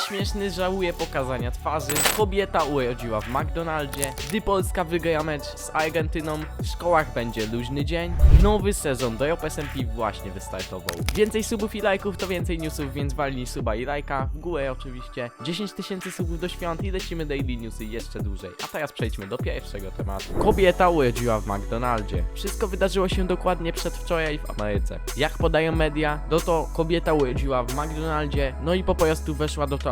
Nieśmieszny żałuje pokazania twarzy. Kobieta urodziła w McDonaldzie. Gdy Polska wygra mecz z Argentyną, w szkołach będzie luźny dzień. Nowy sezon do SMP właśnie wystartował. Więcej subów i lajków to więcej newsów, więc walnij suba i lajka. W górę oczywiście. 10 tysięcy subów do świąt i lecimy daily newsy jeszcze dłużej. A teraz przejdźmy do pierwszego tematu. Kobieta urodziła w McDonaldzie. Wszystko wydarzyło się dokładnie przedwczoraj w Ameryce. Jak podają media, no to kobieta urodziła w McDonaldzie, no i po prostu weszła do toalety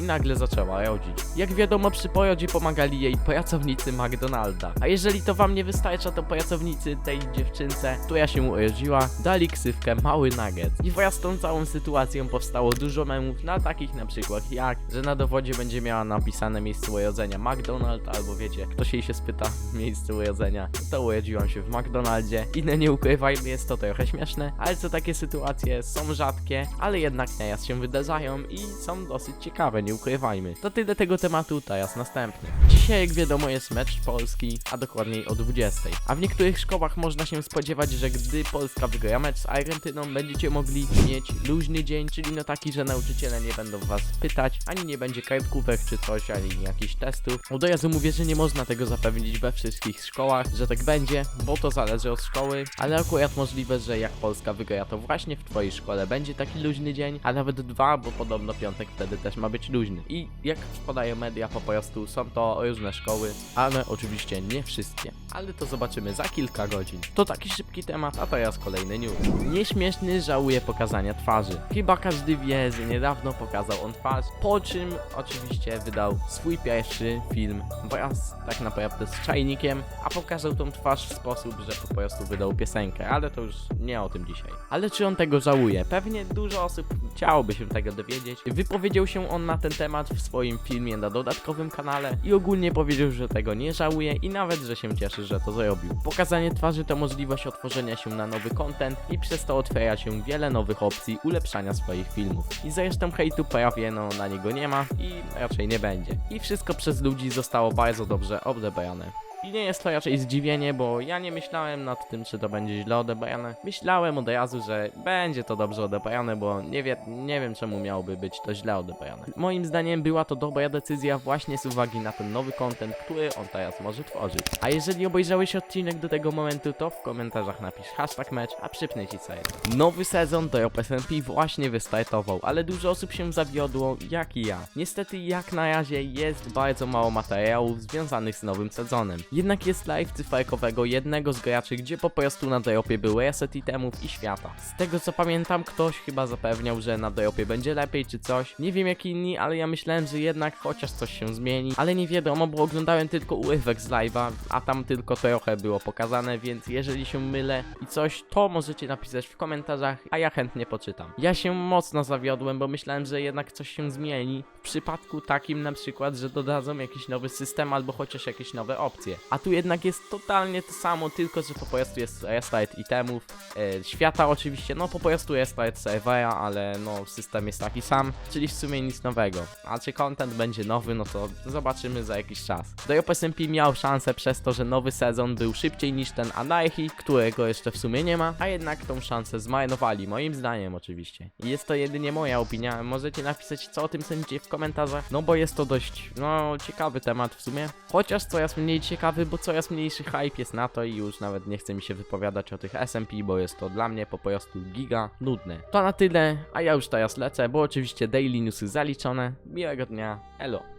i nagle zaczęła rodzić. Jak wiadomo, przy porodzie pomagali jej pracownicy McDonalda. A jeżeli to wam nie wystarcza, to pracownicy tej dziewczynce, która się urodziła, dali ksywkę Mały Nugget. I wraz z tą całą sytuacją powstało dużo memów na takich na przykład jak, że na dowodzie będzie miała napisane miejsce urodzenia McDonald, albo wiecie, ktoś jej się spyta miejsce urodzenia, to urodziłam się w McDonaldzie. Inne nie ukrywajmy, jest to trochę śmieszne, ale co takie sytuacje są rzadkie, ale jednak nieraz się wydarzają i są dosyć ciekawe, nie ukrywajmy. To tyle tego tematu, teraz następny. Dzisiaj, jak wiadomo, jest mecz Polski, a dokładniej o 20. A w niektórych szkołach można się spodziewać, że gdy Polska wygra mecz z Argentyną, będziecie mogli mieć luźny dzień, czyli no taki, że nauczyciele nie będą was pytać, ani nie będzie kartkówek czy coś, ani jakichś testów. Od razu mówię, że nie można tego zapewnić we wszystkich szkołach, że tak będzie, bo to zależy od szkoły, ale akurat możliwe, że jak Polska wygra, to właśnie w twojej szkole będzie taki luźny dzień, a nawet dwa, bo podobno piątek wtedy też ma być luźny. I jak podają media, po prostu są to różne szkoły, ale oczywiście nie wszystkie. Ale to zobaczymy za kilka godzin. To taki szybki temat, a teraz kolejny news. Nieśmieszny żałuje pokazania twarzy. Chyba każdy wie, że niedawno pokazał on twarz, po czym oczywiście wydał swój pierwszy film wraz tak naprawdę z czajnikiem, a pokazał tą twarz w sposób, że po prostu wydał piosenkę, ale to już nie o tym dzisiaj. Ale czy on tego żałuje? Pewnie dużo osób chciałoby się tego dowiedzieć. Wypowiedział się on na ten temat w swoim filmie na dodatkowym kanale i ogólnie powiedział, że tego nie żałuje i nawet, że się cieszy, że to zrobił. Pokazanie twarzy to możliwość otworzenia się na nowy content i przez to otwiera się wiele nowych opcji ulepszania swoich filmów. I zresztą hejtu prawie no na niego nie ma i raczej nie będzie. I wszystko przez ludzi zostało bardzo dobrze odebrane. I nie jest to raczej zdziwienie, bo ja nie myślałem nad tym, czy to będzie źle odebrane. Myślałem od razu, że będzie to dobrze odebrane, bo nie, wie, nie wiem czemu miałoby być to źle odebrane. Moim zdaniem była to dobra decyzja właśnie z uwagi na ten nowy content, który on teraz może tworzyć. A jeżeli obejrzałeś odcinek do tego momentu, to w komentarzach napisz hashtag mecz, a przypnę ci jest. Nowy sezon do SMP właśnie wystartował, ale dużo osób się zawiodło, jak i ja. Niestety jak na razie jest bardzo mało materiałów związanych z nowym sezonem. Jednak jest live cyferkowego jednego z graczy, gdzie po prostu na dropie był reset itemów i świata. Z tego co pamiętam, ktoś chyba zapewniał, że na dropie będzie lepiej czy coś. Nie wiem jak inni, ale ja myślałem, że jednak chociaż coś się zmieni. Ale nie wiadomo, bo oglądałem tylko urywek z live'a, a tam tylko trochę było pokazane, więc jeżeli się mylę i coś, to możecie napisać w komentarzach, a ja chętnie poczytam. Ja się mocno zawiodłem, bo myślałem, że jednak coś się zmieni. W przypadku takim na przykład, że dodadzą jakiś nowy system albo chociaż jakieś nowe opcje. A tu jednak jest totalnie to samo, tylko że po prostu jest restart itemów, e, świata oczywiście, no po prostu restart serwera, ale no system jest taki sam, czyli w sumie nic nowego. A czy content będzie nowy, no to zobaczymy za jakiś czas. Drop SMP miał szansę przez to, że nowy sezon był szybciej niż ten Anarchy, którego jeszcze w sumie nie ma, a jednak tą szansę zmarnowali, moim zdaniem oczywiście. Jest to jedynie moja opinia, możecie napisać co o tym sądzicie w komentarzach, no bo jest to dość, no ciekawy temat w sumie, chociaż coraz mniej ciekawy, bo coraz mniejszy hype jest na to i już nawet nie chce mi się wypowiadać o tych SMP, bo jest to dla mnie po prostu giga nudne. To na tyle, a ja już teraz lecę, bo oczywiście daily newsy zaliczone. Miłego dnia, elo.